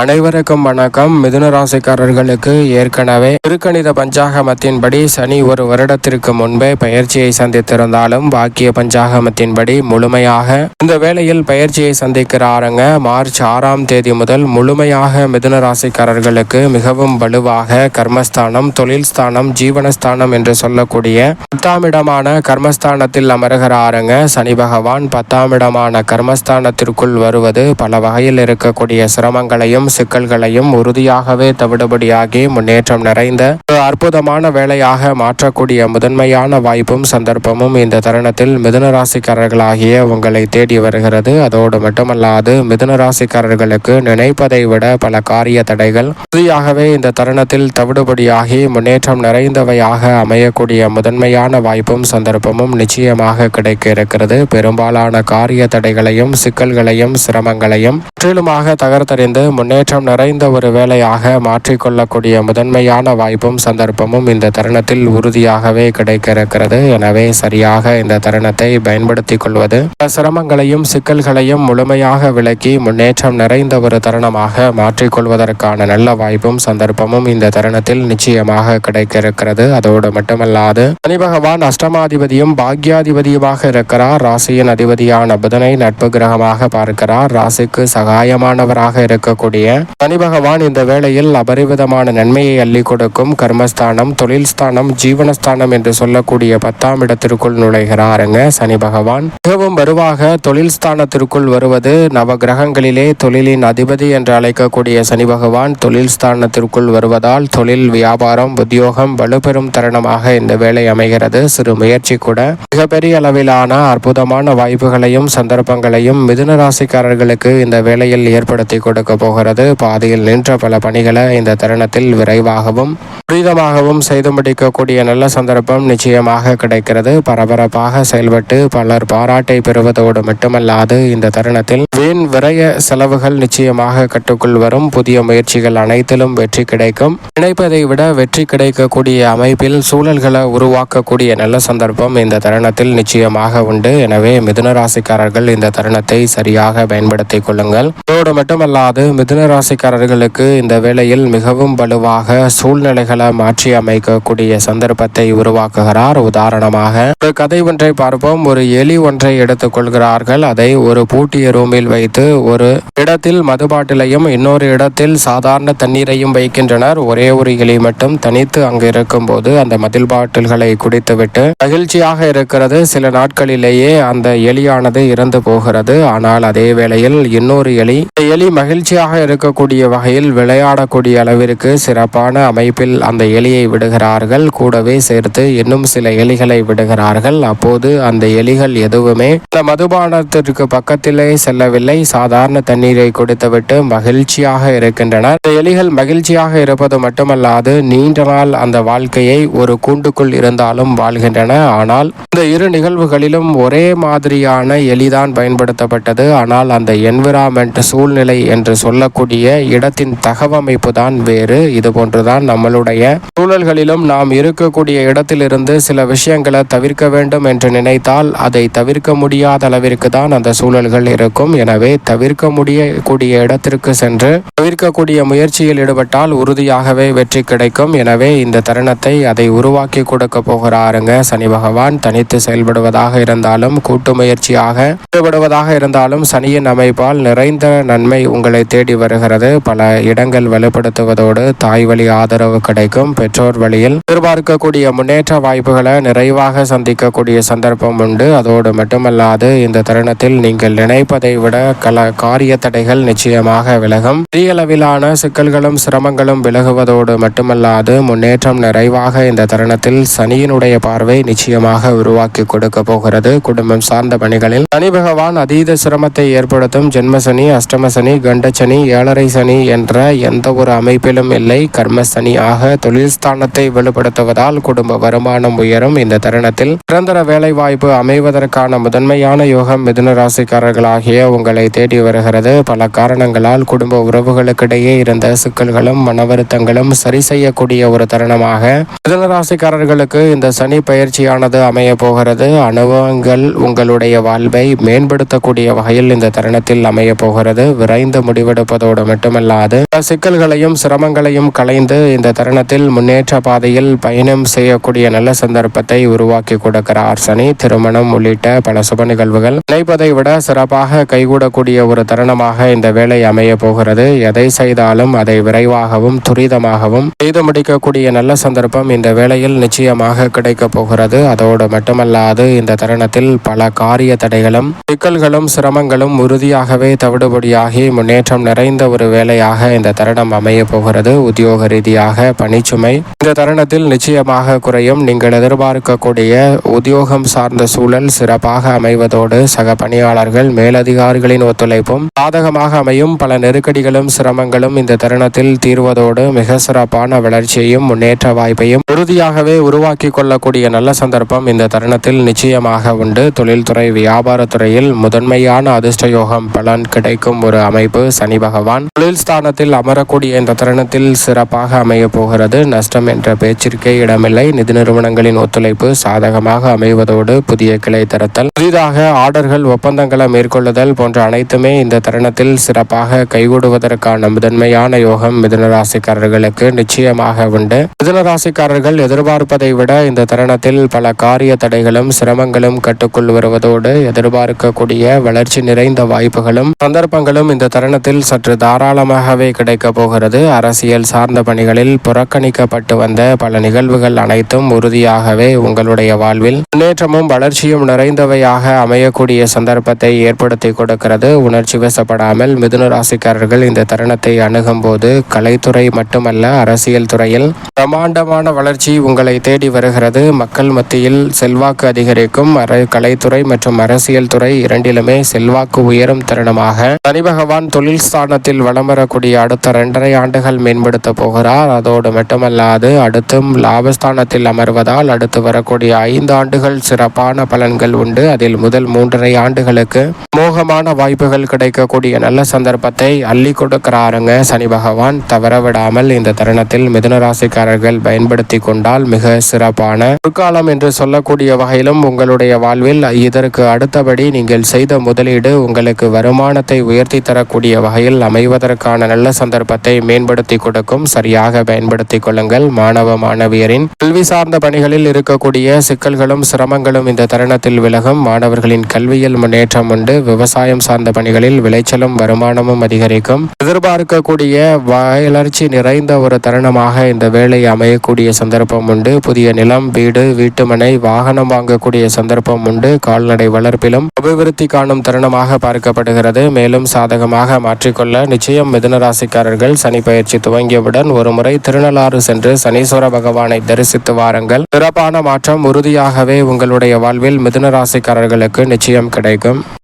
அனைவருக்கும் வணக்கம். மிதுன ராசிக்காரர்களுக்கு ஏற்கனவே திருக்கணித பஞ்சாகமத்தின்படி சனி ஒரு வருடத்திற்கு முன்பே பயிற்சியை சந்தித்திருந்தாலும் பாக்கிய பஞ்சாகமத்தின்படி முழுமையாக இந்த வேளையில் பயிற்சியை சந்திக்கிறாருங்க. மார்ச் ஆறாம் தேதி முதல் முழுமையாக மிதுன ராசிக்காரர்களுக்கு மிகவும் வலுவாக கர்மஸ்தானம் தொழில் ஸ்தானம் ஜீவனஸ்தானம் என்று சொல்லக்கூடிய பத்தாம் இடமான கர்மஸ்தானத்தில் அமர்கிறாருங்க. சனி பகவான் பத்தாம் இடமான கர்மஸ்தானத்திற்குள் வருவது பல வகையில் இருக்கக்கூடிய சிரமங்களையும் சிக்கல்களையும் உறுதியாகவே தவிடுபடியாகி முன்னேற்றம் நிறைந்த அற்புதமான வேலையாக மாற்றக்கூடிய முதன்மையான வாய்ப்பும் சந்தர்ப்பமும் இந்த தருணத்தில் மிதுன ராசிக்காரர்களாகிய உங்களை தேடி வருகிறது. அதோடு மட்டுமல்லாது மிதுன ராசிக்காரர்களுக்கு நினைப்பதை விட பல காரிய தடைகள் உறுதியாகவே இந்த தருணத்தில் தவிடுபடியாகி முன்னேற்றம் நிறைந்தவையாக அமையக்கூடிய முதன்மையான வாய்ப்பும் சந்தர்ப்பமும் நிச்சயமாக கிடைக்க இருக்கிறது. பெரும்பாலான காரிய தடைகளையும் சிக்கல்களையும் சிரமங்களையும் முற்றிலுமாக தகர்த்தறிந்து முன்னேற்றம் நிறைந்த ஒரு வேலையாக மாற்றிக்கொள்ளக்கூடிய முதன்மையான வாய்ப்பும் சந்தர்ப்பமும் இந்த தருணத்தில் உறுதியாகவே கிடைக்க இருக்கிறது எனவே சரியாக இந்த தருணத்தை பயன்படுத்திக் கொள்வது சிரமங்களையும் சிக்கல்களையும் முழுமையாக விளக்கி முன்னேற்றம் நிறைந்த ஒரு தருணமாக மாற்றிக்கொள்வதற்கான நல்ல வாய்ப்பும் சந்தர்ப்பமும் இந்த தருணத்தில் நிச்சயமாக கிடைக்க இருக்கிறது அதோடு மட்டுமல்லாது சனி பகவான் அஷ்டமாதிபதியும் பாக்யாதிபதியுமாக இருக்கிறார். ராசியின் அதிபதியான புதனை நட்பு கிரகமாக பார்க்கிறார். ராசிக்கு சகாயமானவராக இருக்கக்கூடிய சனி பகவான் இந்த வேளையில் அபரிவிதமான நன்மையை அள்ளி கொடுக்கும். கர்மஸ்தானம் தொழில் ஸ்தானம் ஜீவனஸ்தானம் என்று சொல்லக்கூடிய பத்தாம் இடத்திற்குள் நுழைகிறாருங்க சனி பகவான். மிகவும் வலுவாக தொழில் ஸ்தானத்திற்குள் வருவது நவ கிரகங்களிலே தொழிலின் அதிபதி என்று அழைக்கக்கூடிய சனி பகவான் தொழில் ஸ்தானத்திற்குள் வருவதால் தொழில் வியாபாரம் உத்தியோகம் வலுப்பெறும் தருணமாக இந்த வேலை அமைகிறது. சிறு முயற்சி கூட. மிகப்பெரிய அளவிலான அற்புதமான வாய்ப்புகளையும் சந்தர்ப்பங்களையும் மிதுன ராசிக்காரர்களுக்கு இந்த வேளையில் ஏற்படுத்தி கொடுக்க போகிறது. பாதையில் நின்ற பல பணிகளை இந்த தருணத்தில் விரைவாகவும். துரிதமாகவும் செய்து முடிக்கக்கூடிய நல்ல சந்தர்ப்பம் நிச்சயமாக கிடைக்கிறது. பரபரப்பாக செயல்பட்டு பலர் பாராட்டை பெறுவதோடு மட்டுமல்லாது இந்த தருணத்தில் வீண் விரய செலவுகள் நிச்சயமாக கட்டுக்குள் வரும். புதிய முயற்சிகள் அனைத்திலும் வெற்றி கிடைக்கும். நினைப்பதை விட வெற்றி கிடைக்கக்கூடிய அமைப்பில் சூழல்களை உருவாக்கக்கூடிய நல்ல சந்தர்ப்பம் இந்த தருணத்தில் நிச்சயமாக உண்டு. எனவே மிதுன ராசிக்காரர்கள் இந்த தருணத்தை சரியாக பயன்படுத்திக் கொள்ளுங்கள். இதோடு மட்டுமல்லாது மிதுன ராசிக்காரர்களுக்கு இந்த வேளையில் மிகவும் வலுவாக சூழ்நிலைகளை மாற்றி அமைக்கக்கூடிய சந்தர்ப்பத்தை உருவாக்குகிறார். உதாரணமாக ஒரு கதை ஒன்றை பார்ப்போம். ஒரு எலி ஒன்றை எடுத்துக்கொள்கிறார்கள் அதை ஒரு பூட்டிய ரூமில் வைத்து ஒரு இடத்தில் மதுபாட்டிலையும் இன்னொரு இடத்தில் சாதாரண தண்ணீரையும் வைக்கின்றனர். ஒரே ஒரு எலி மட்டும் தனித்து அங்கு இருக்கும் போது அந்த மதில் பாட்டில்களை குடித்துவிட்டு மகிழ்ச்சியாக இருக்கிறது. சில நாட்களிலேயே அந்த எலியானது இறந்து போகிறது. ஆனால் அதே வேளையில் இன்னொரு எலி எலி மகிழ்ச்சியாக இருக்கக்கூடிய வகையில் விளையாடக்கூடிய அளவிற்கு சிறப்பான அமைப்பில் அந்த எலியை விடுகிறார்கள். கூடவே சேர்த்து இன்னும் சில எலிகளை விடுகிறார்கள். அப்போது அந்த எலிகள் எதுவுமே இந்த மதுபானத்திற்கு பக்கத்திலே செல்லவில்லை. சாதாரண தண்ணீரை கொடுத்துவிட்டு மகிழ்ச்சியாக இருக்கின்றனர். இந்த எலிகள் மகிழ்ச்சியாக இருப்பது மட்டுமல்லாது நீண்ட நாள் அந்த வாழ்க்கையை ஒரு கூண்டுக்குள் இருந்தாலும் வாழ்கின்றன. ஆனால் இந்த இரு நிகழ்வுகளிலும் ஒரே மாதிரியான எலிதான் பயன்படுத்தப்பட்டது. ஆனால் அந்த என்விரான்மெண்ட் சூழ்நிலை என்று சொல்லக்கூடிய இடத்தின் தகவமைப்பு தான் வேறு. இது போன்றுதான் நம்மளுடைய சூழல்களிலும் நாம் இருக்கக்கூடிய இடத்திலிருந்து சில விஷயங்களை தவிர்க்க வேண்டும் என்று நினைத்தால் அதை தவிர்க்க முடியாத அளவிற்கு தான் அந்த சூழல்கள் இருக்கும். எனவே தவிர்க்க முடியக்கூடிய இடத்திற்கு சென்று தவிர்க்கக்கூடிய முயற்சியில் ஈடுபட்டால் உறுதியாகவே வெற்றி கிடைக்கும். எனவே இந்த தருணத்தை அதை உருவாக்கி கொடுக்க போகிறாருங்க சனி பகவான். தனித்து செயல்படுவதாக இருந்தாலும் கூட்டு முயற்சியாக ஈடுபடுவதாக இருந்தாலும் சனியின் அமைப்பால் நிறைந்த நன்மை உங்களை தேடி வருகிறது. பல இடங்கள் வலுப்படுத்துவதோடு தாய் வழி ஆதரவு கிடைக்கும். பெற்றோர் வழியில் எதிர்பார்க்கக்கூடிய முன்னேற்ற வாய்ப்புகளை நிறைவாக சந்திக்கக்கூடிய சந்தர்ப்பம் உண்டு. அதோடு மட்டுமல்லாது இந்த தருணத்தில் நீங்கள் நினைப்பதை விட கல காரிய தடைகள் நிச்சயமாக விலகும். பெரிய அளவிலான சிக்கல்களும் சிரமங்களும் விலகுவதோடு மட்டுமல்லாது முன்னேற்றம் நிறைவாக இந்த தருணத்தில் சனியினுடைய பார்வை நிச்சயமாக உருவாக்கி கொடுக்க போகிறது. குடும்பம் சார்ந்த பணிகளில் சனி பகவான் அதீத சிரமத்தை ஏற்படுத்தும். ஜென்மசனி அஷ்டமசனி கண்டசனி சனி ஏழரை சனி என்ற எந்த ஒரு அமைப்பிலும் இல்லை. கர்மசனியாக தொழில் ஸ்தானத்தை வெளிப்படுத்துவதால் குடும்ப வருமானம் உயரும். இந்த தருணத்தில் நிரந்தர வேலை வாய்ப்பு அமைவதற்கான முதன்மையான யோகம் மிதுன ராசிக்காரர்களாகிய உங்களை தேடி வருகிறது. பல காரணங்களால் குடும்ப உறவுகளுக்கிடையே இருந்த சிக்கல்களும் மன வருத்தங்களும் சரி செய்யக்கூடிய ஒரு தருணமாக மிதுன ராசிக்காரர்களுக்கு இந்த சனி பயிற்சியானது அமைய போகிறது. அனுபவங்கள் உங்களுடைய வாழ்வை மேம்படுத்தக்கூடிய வகையில் இந்த தருணத்தில் அமைய போகிறது. விரைந்து முடிவெடுப்பதோடு மட்டுமல்லாது சிக்கல்களையும் சிரமங்களையும் களைந்து இந்த தருணத்தில் முன்னேற்ற பாதையில் பயணம் செய்யக்கூடிய நல்ல சந்தர்ப்பத்தை உருவாக்கி கொடுக்கிறார் சனி. திருமணம் உள்ளிட்ட பல சுப நிகழ்வுகள் நினைப்பதை விட சிறப்பாக கைகூடக்கூடிய ஒரு தருணமாக இந்த வேலை அமைய போகிறது. எதை செய்தாலும் அதை விரைவாகவும் துரிதமாகவும் செய்து முடிக்கக்கூடிய நல்ல சந்தர்ப்பம் இந்த வேளையில் நிச்சயமாக கிடைக்கப் போகிறது. அதோடு மட்டுமல்லாது இந்த தருணத்தில் பல காரிய தடைகளும் சிக்கல்களும் சிரமங்களும் உறுதியாகவே தவிடுபடியாகி முன்னேற்றம் நிறைந்த ஒரு வேலையாக இந்த தருணம் அமைய போகிறது. உத்தியோக ரீதியாக பணிச்சுமை இந்த தருணத்தில் நிச்சயமாக குறையும். நீங்கள் எதிர்பார்க்கக்கூடிய உத்தியோகம் சார்ந்த சூழல் சிறப்பாக அமைவதோடு சக பணியாளர்கள் மேலதிகாரிகளின் ஒத்துழைப்பும் சாதகமாக அமையும். பல நெருக்கடிகளும் சிரமங்களும் இந்த தருணத்தில் தீர்வதோடு மிக சிறப்பான வளர்ச்சியையும் முன்னேற்ற வாய்ப்பையும் உறுதியாகவே உருவாக்கி கொள்ளக்கூடிய நல்ல சந்தர்ப்பம் இந்த தருணத்தில் நிச்சயமாக உண்டு. தொழில்துறை வியாபாரத்துறையில் முதன்மையான அதிர்ஷ்ட யோகம் பலன் கிடைக்கும் ஒரு அமைப்பு சனி பகவான். தொழில் ஸ்தானத்தில் அமரக்கூடிய இந்த தருணத்தில் சிறப்பாக அமைய போகிறது. நஷ்டம் என்ற பேச்சிற்கே இடமில்லை. நிதி நிறுவனங்களின் ஒத்துழைப்பு சாதகமாக அமைவதோடு புதிய கிளை திறத்தல். புதிதாக ஆர்டர்கள் ஒப்பந்தங்களை மேற்கொள்ளுதல் போன்ற அனைத்துமே இந்த தருணத்தில் சிறப்பாக கைகூடுவதற்கான முதன்மையான யோகம் மிதுனராசிக்காரர்களுக்கு நிச்சயமாக உண்டு. மிதுனராசிக்காரர்கள் எதிர்பார்ப்பதை விட இந்த தருணத்தில் பல காரிய தடைகளும் சிரமங்களும் கட்டுக்குள் வருவதோடு எதிர்பார்க்கக்கூடிய வளர்ச்சி நிறைந்த வாய்ப்புகளும் சந்தர்ப்பங்களும் இந்த தருணத்தில் சற்று தாராளமாகவே கிடைக்கப் போகிறது. அரசியல் சார்ந்த பணிகளில் புறக்கணிக்கப்பட்டு வந்த பல நிகழ்வுகள் அனைத்தும் உறுதியாகவே உங்களுடைய வாழ்வில் முன்னேற்றமும் வளர்ச்சியும் நிறைந்தவையாக அமையக்கூடிய சந்தர்ப்பத்தை ஏற்படுத்தி கொடுக்கிறது. உணர்ச்சி வசப்படாமல் மிதுன ராசிக்காரர்கள் இந்த தருணத்தை அணுகும் போது கலைத்துறை மட்டுமல்ல அரசியல் துறையில் பிரமாண்டமான வளர்ச்சி உங்களை தேடி வருகிறது. மக்கள் மத்தியில் செல்வாக்கு அதிகரிக்கும் கலைத்துறை மற்றும் அரசியல் துறை இரண்டிலுமே செல்வாக்கு உயரும் தருணமாக சனி பகவான் தொழில் ஸ்தானத்தில் வளம் வரக்கூடிய அடுத்த இரண்டரை ஆண்டுகள் மேம்படுத்த போகிறார். அதோடு மட்டுமல்லாது அடுத்தும் லாபஸ்தானத்தில் அமர்வதால் அடுத்து வரக்கூடிய ஐந்து ஆண்டுகள் சிறப்பான பலன்கள் உண்டு. அதில் முதல் மூன்றரை ஆண்டுகளுக்கு மோகமான வாய்ப்புகள் கிடைக்கக்கூடிய நல்ல சந்தர்ப்பத்தை அள்ளி கொடுக்கிறாருங்க சனி பகவான். தவறவிடாமல் இந்த தருணத்தில் மிதுனராசிக்காரர்கள் பயன்படுத்தி கொண்டால் மிக சிறப்பான பொற்காலம் என்று சொல்லக்கூடிய வகையிலும் உங்களுடைய வாழ்வில் இதற்கு அடுத்தபடி நீங்கள் செய்த முதலீடு உங்களுக்கு வருமானத்தை உயர்த்தி தரக்கூடிய வகையில் அமைவதற்கான நல்ல சந்தர்ப்பத்தை மேம்படுத்தி கொடுக்கும். சரியாக பயன்படுத்தி கொள்ளுங்கள் மாணவ மாணவியரின் கல்வி சார்ந்த பணிகளில் இருக்கக்கூடிய சிக்கல்களும் சிரமங்களும் இந்த தருணத்தில் விலகும். மாணவர்களின் கல்வியில் முன்னேற்றம் உண்டு. விவசாயம் சார்ந்த பணிகளில் விளைச்சலும் வருமானமும் அதிகரிக்கும். எதிர்பார்க்கக்கூடிய வளர்ச்சி நிறைந்த ஒரு தருணமாக இந்த வேலை அமையக்கூடிய சந்தர்ப்பம் உண்டு. புதிய நிலம் வீடு வீட்டுமனை வாகனம் வாங்கக்கூடிய சந்தர்ப்பம் உண்டு. கால்நடை வளர்ப்பிலும் அபிவிருத்தி காணும் தருணமாக பார்க்கப்படுகிறது. மேலும் சாதகமாக மாற்றிக்கொள்ள நிச்சயம் மிதுன ராசிக்காரர்கள் சனி பயிற்சி துவங்கியவுடன் ஒரு முறை திருநள்ளாறு சென்று சனீஸ்வர பகவானை தரிசித்து வாருங்கள். சிறப்பான மாற்றம் உறுதியாகவே உங்களுடைய வாழ்வில் மிதுன ராசிக்காரர்களுக்கு நிச்சயம் கிடைக்கும்.